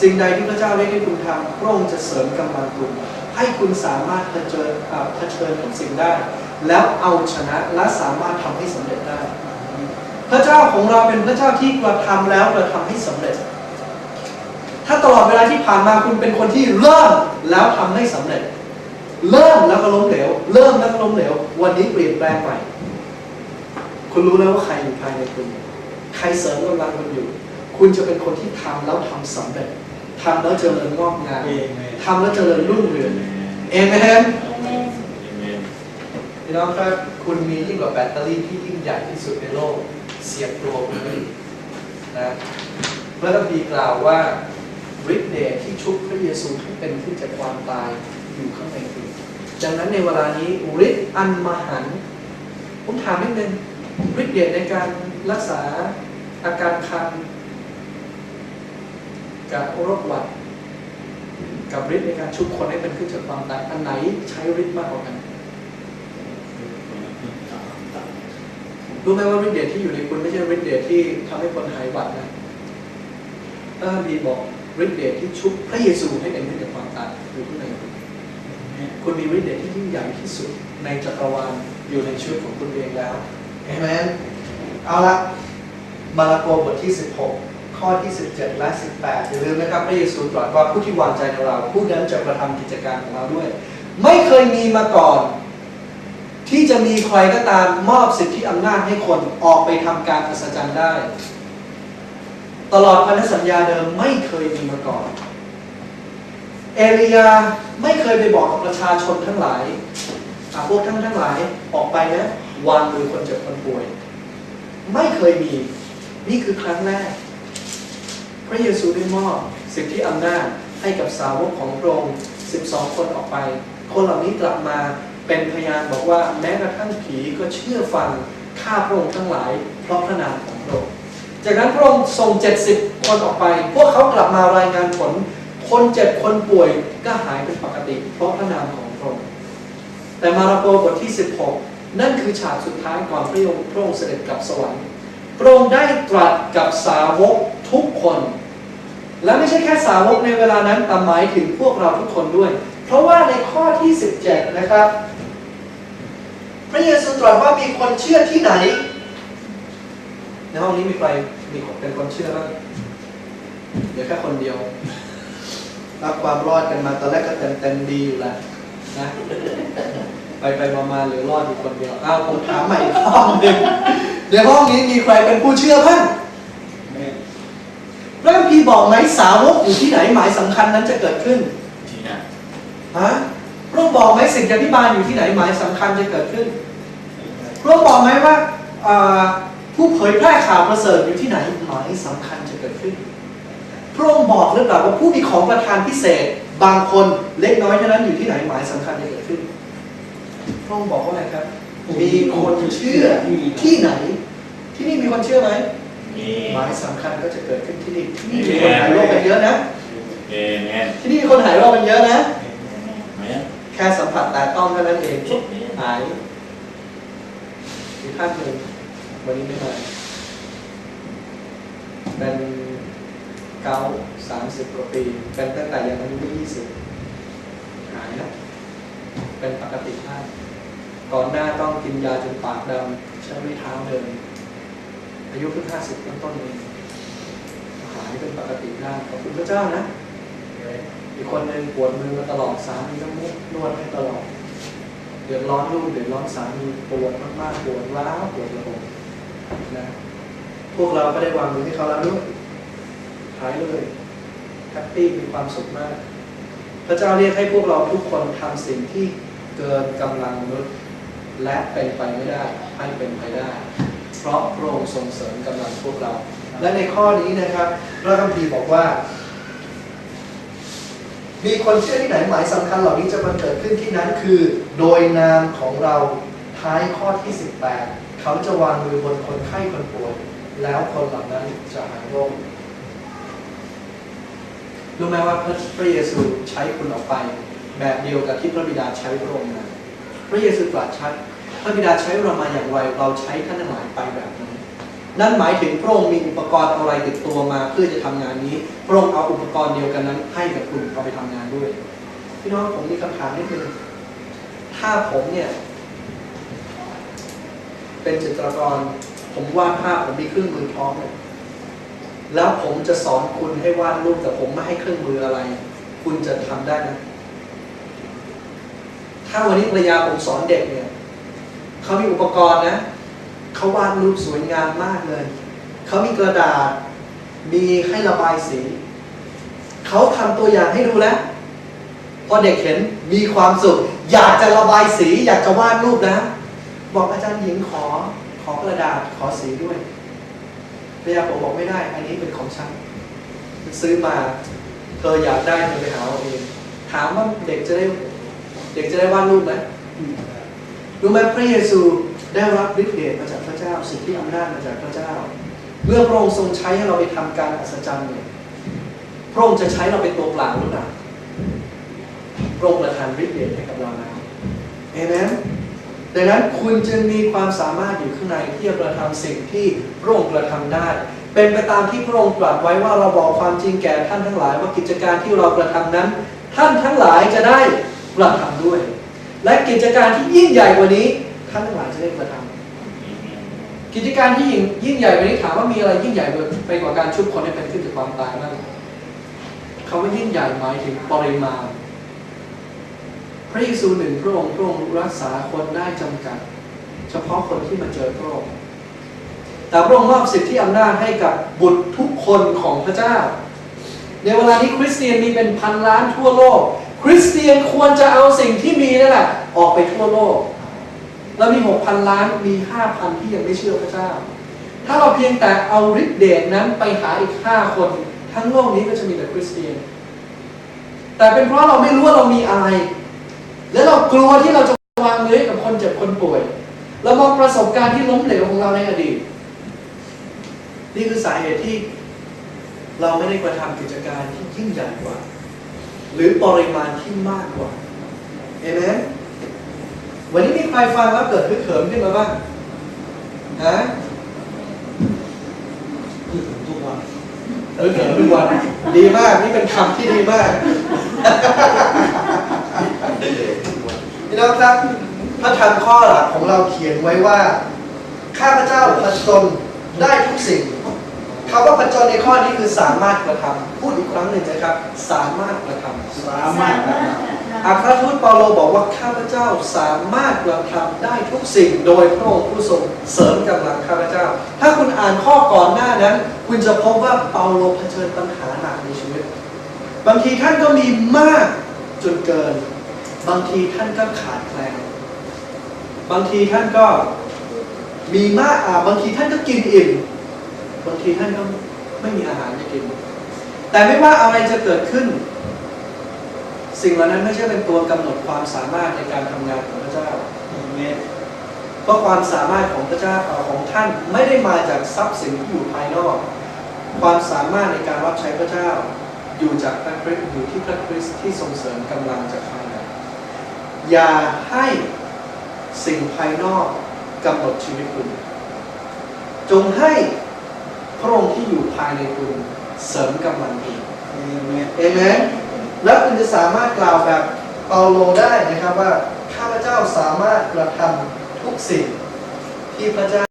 สิ่งใดที่พระเจ้าเรียกให้คุณทำพระองค์จะเสริมกำลังคุณ ให้คุณสามารถเผชิญเผชิญกับสิ่งได้ แล้วเอาชนะและสามารถทำให้สำเร็จได้ พระเจ้าของเราเป็นพระเจ้าที่กระทำแล้วกระทำให้สำเร็จ ถ้าตลอดเวลาที่ผ่านมาคุณเป็นคนที่เริ่มแล้วทำให้สำเร็จ เริ่มแล้วก็ล้มเหลว เริ่มแล้วก็ล้มเหลว วันนี้เปลี่ยนแปลงใหม่คุณรู้แล้วว่าใครอยู่ภายในคุณ ใครเสริมกำลังคุณอยู่ คุณจะเป็นคนที่ทำแล้วทำสำเร็จ ทำแล้วเจริญงอกงามเองไงทำแล้วเจริญรุ่งเรืองเอเมนพี่น้องครับคุณมียิ่งกว่าแบตเตอรี่ที่ยิ่งใหญ่ที่สุดในโลก เสียบตัวคุณไว้นะพระคัมภีร์กล่าวว่าฤทธิ์เดชที่ชุบพระเยซูให้เป็นขึ้นจากความตายอยู่ข้างในคุณดังนั้นในเวลานี้ฤทธิ์อันมหันต์ผมถามนิดนึงฤทธิ์เดชในการรักษาอาการคัน กับโรคหวัด กับฤทธิ์ในการชุบคนให้เป็นขึ้นจากความตายอันไหนใช้ฤทธิ์มากกว่ากันรู้ไหมว่าฤทธิ์เดชที่อยู่ในคุณไม่ใช่ฤทธิ์เดชที่ทำให้คนหายหวัดนะพระคัมภีบอกฤทธิ์เดชที่ชุบพระเยซูให้เป็นขึ้นจากความตายอยู่ข้างในคุณคุณมีฤทธิ์เดชที่ยิ่งใหญ่ที่สุดในจักรวาลอยู่ในชีวิตของคุณเองแล้วเห็นไหมเอาละมาระโกบทที่ 16 ข้อที่ 17 และ 18 อย่าลืมนะครับพระเยซูตรัสว่าผู้ที่วางใจในเราผู้นั้นจะกระทำกิจการของเราด้วย ไม่เคยมีมาก่อน ที่จะมีใครก็ตามมอบสิทธิอำนาจให้คนออกไปทำการอัศจรรย์ได้ ตลอดพันธสัญญาเดิมไม่เคยมีมาก่อน เอลียาไม่เคยไปบอกกับประชาชนทั้งหลายอะพวกท่านทั้งหลายออกไปนะวางมือคนเจ็บคนป่วย ไม่เคยมี นี่คือครั้งแรก พระเยซูได้มอบสิทธิอำนาจให้กับสาวกของพระองค์ 12 คนออกไป คนเหล่านี้กลับมาเป็นพยานบอกว่าแม้กระทั่งผีก็เชื่อฟังข้าพระองค์ทั้งหลาย เพราะพระนามของพระองค์ จากนั้นพระองค์ส่ง 70 คนออกไป พวกเขากลับมารายงานผล คนเจ็บคนป่วยก็หายเป็นปกติ เพราะพระนามของพระองค์ แต่มาระโกบทที่ 16 นั่นคือฉากสุดท้ายก่อนพระองค์พระองค์เสด็จกลับสวรรค์พระองค์ได้ตรัสกับสาวกทุกคน และไม่ใช่แค่สาวกในเวลานั้นแต่หมายถึงพวกเราทุกคนด้วย เพราะว่าในข้อที่ 17 นะครับ พระเยซูตรัสว่ามีคนเชื่อที่ไหน ในห้องนี้มีใครมีคนเป็นคนเชื่อบ้างเดี๋ยวแค่คนเดียว รับความรอดกันมาตอนแรกก็เต็มเต็มๆดีอยู่แล้วนะไปไปมามาเหลือรอดอยู่คนเดียวอ้าวผมถามใหม่อีกห้องหนึ่งในห้องนี้มีใครเป็นผู้เชื่อบ้าง มภีร์บอกไหมสาวกอยู่ที่ไหนหมายสำคัญนั้นจะเกิดขึ้นที่นั่นฮะพระองค์บอกไหมสิ่งที่บาลอยู่ที่ไหนหมายสำคัญจะเกิดขึ้นพระองค์บอกไหมว่าอ่าผู้เผยแพร่ข่าวประเสริฐอยู่ที่ไหนหมายสำคัญจะเกิดขึ้นพระองค์บอกหรือเปล่าว่าผู้มีของประทานพิเศษ บางคนเล็กน้อยเท่านั้นอยู่ที่ไหนหมายสำคัญจะเกิดขึ้นพระองค์บอกว่าอะไรครับ มีคนเชื่อที่ไหน ที่นี่มีคนเชื่อไหมมี หมายสำคัญก็จะเกิดขึ้นที่นี่ที่นี่มีคนหายโรคกันเยอะนะเอเมนที่นี่มีคนหายโรคกันเยอะนะแม่แค่สัมผัสแต่ต้องเท่านั้นเองหายมีท่านหนึ่งวันนี้ไม่มาเป็นเกาสามสิบกว่าปี เป็นตั้งแต่ยังอายุไม่ยี่สิบหายนะเป็นปกติมากก่อนหน้าต้องกินยาจนปากดำใช้ไม้เท้าเดิน อายุเพิ่งห้าสิบต้นๆเองหายเป็นปกติได้ขอบคุณพระเจ้านะ อีกคนหนึ่งปวดมือมาตลอดสามีต้องนวดให้ตลอดเดือดร้อนลูกเดือดร้อนสามีปวดมากๆปวดร้าวปวดระบบนะพวกเราก็ได้วางมือให้เขาแล้วด้วยหายเลยแฮปปี้มีความสุขมาก พระเจ้าเรียกให้พวกเราทุกคนทำสิ่งที่เกินกำลังมนุษย์และเป็นไปไม่ได้ให้เป็นไปได้ เพราะพระองค์ทรงเสริมกำลังพวกเรา และในข้อนี้นะครับ พระคัมภีร์บอกว่า มีคนเชื่อที่ไหนหมายสำคัญเหล่านี้จะบังเกิดขึ้นที่นั้นคือ โดยนามของเราท้ายข้อที่ 18 เขาจะวางมือบนคนไข้คนป่วยแล้วคนเหล่านั้นจะหายโรครู้ไหมว่าพระพระเยซูใช้คุณออกไป แบบเดียวกับที่พระบิดาใช้พระองค์นะพระเยซูตรัสชัด พระบิดาใช้เรามาอย่างไรเราใช้ท่านทั้งหลายไปแบบนั้นนั่นหมายถึงพระองค์มีอุปกรณ์อะไรติดตัวมาเพื่อจะทำงานนี้พระองค์เอาอุปกรณ์เดียวกันนั้น ให้กับคุณเอาไปทำงานด้วย พี่น้องผมมีคำถามนิดนึงถ้าผมเนี่ย เป็นจิตรกร ผมวาดภาพผมมีเครื่องมือพร้อมเลยแล้วผมจะสอนคุณให้วาดรูปแต่ผมไม่ให้เครื่องมืออะไร คุณจะทำได้ไหมถ้าวันนี้ภรรยาผมสอนเด็กเนี่ย เขามีอุปกรณ์นะเขาวาดรูปสวยงามมากเลย เขามีกระดาษ มีให้ระบายสี เขาทำตัวอย่างให้ดูแล้ว พอเด็กเห็นมีความสุข อยากจะระบายสี อยากจะวาดรูปนะ บอกอาจารย์หญิงขอ ขอกระดาษ ขอสีด้วยภรรยาผมบอกไม่ได้ อันนี้เป็นของฉัน ซื้อมา เธออยากได้เธอไปหาเอาเอง ถามว่าเด็กจะได้ เด็กจะได้วาดรูปไหม รู้ไหมพระเยซูได้รับฤทธิ์เดชมาจากพระเจ้าสิที่อำนาจมาจากพระเจ้า เมื่อพระองค์ทรงใช้ให้เราไปทำการอัศจรรย์เนี่ยพระองค์จะใช้เราเป็นตัวเปล่าหรือเปล่าพระองค์ประทานฤทธิ์เดชให้กับเราแล้วเอเมนดังนั้นคุณจึงมีความสามารถอยู่ข้างในที่จะกระทำสิ่งที่พระองค์กระทำได้ เป็นไปตามที่พระองค์ตรัสไว้ว่าเราบอกความจริงแก่ท่านทั้งหลาย ว่ากิจการที่เรากระทำนั้น ท่านทั้งหลายจะได้กระทำด้วย และกิจการที่ยิ่งใหญ่กว่านี้ท่านทั้งหลายจะได้กระทำกิจการที่ยิ่งยิ่งใหญ่กว่านี้ถามว่ามีอะไรยิ่งใหญ่ไปกว่าการชุบคนให้เป็นขึ้นจากความตายบ้างคำว่ายิ่งใหญ่หมายถึงปริมาณ พระเยซูหนึ่งพระองค์พระองค์รักษาคนได้จำกัด เฉพาะคนที่มาเจอพระองค์แต่พระองค์มอบสิทธิอำนาจให้กับบุตรทุกคนของพระเจ้า ในเวลานี้คริสเตียนมีเป็นพันล้านทั่วโลก คริสเตียนควรจะเอาสิ่งที่มีนั่นแหละออกไปทั่วโลกเรามี6,000ล้านมี5,000ที่ยังไม่เชื่อพระเจ้า ถ้าเราเพียงแต่เอาฤทธิ์เดชนั้นไปหาอีก5คน ทั้งโลกนี้ก็จะมีแต่คริสเตียน แต่เป็นเพราะเราไม่รู้ว่าเรามีอะไร และเรากลัวที่เราจะวางมือกับคนเจ็บคนป่วย เรามองประสบการณ์ที่ล้มเหลวของเราในอดีต นี่คือสาเหตุที่เราไม่ได้กระทำกิจการที่ยิ่งใหญ่กว่า หรือปริมาณที่มากกว่าเอเมนวันนี้มีใครฟังแล้วเกิดฮึกเหิมขึ้นมาบ้างฮะทุกวันฮึกเหิมทุกวันดีมากนี่เป็นคำที่ดีมากพี่น้องครับพระธรรมข้อหลักของเราเขียนไว้ว่า ข้าพเจ้าผจญได้ทุกสิ่ง คำว่าผจญในข้อนี้คือสามารถกระทำพูดอีกครั้งหนึ่งนะครับ สามารถกระทำสามารถกระทอัครทูตเปาโลบอกว่าข้าพเจ้าสามารถกระทำได้ทุกสิ่งโดยพระองค์ผู้ทรงเสริมกำลังข้าพเจ้า ถ้าคุณอ่านข้อก่อนหน้านั้น คุณจะพบว่าเปาโลเผชิญปัญหาหนักในชีวิต บางทีท่านก็มีมากจนเกิน บางทีท่านก็ขาดแคลนบางทีท่านก็มีมากอ่าบางทีท่านก็กินอิ่ม บางทีท่านก็ไม่มีอาหารจะกิน แต่ไม่ว่าอะไรจะเกิดขึ้น สิ่งเหล่านั้นไม่ใช่เป็นตัวกำหนดความสามารถในการทำงานของพระเจ้าเมตรเพราะความสามารถของพระเจ้าของท่านไม่ได้มาจากทรัพย์สินที่อยู่ภายนอก ความสามารถในการรับใช้พระเจ้าอยู่จากพระคริสต์อยู่ที่พระคริสต์ที่ส่งเสริมกำลังจากภายในอย่าให้สิ่งภายนอกกำหนดชีวิตคุณ จงให้ ระองค์ที่อยู่ภายในคุณเสริมกำลังคุณเมตรเอเมนแล้วคุณจะสามารถกล่าวแบบเปาโลได้นะครับว่าข้าพเจ้าสามารถกระทำทุกสิ่งที่พระเจ้า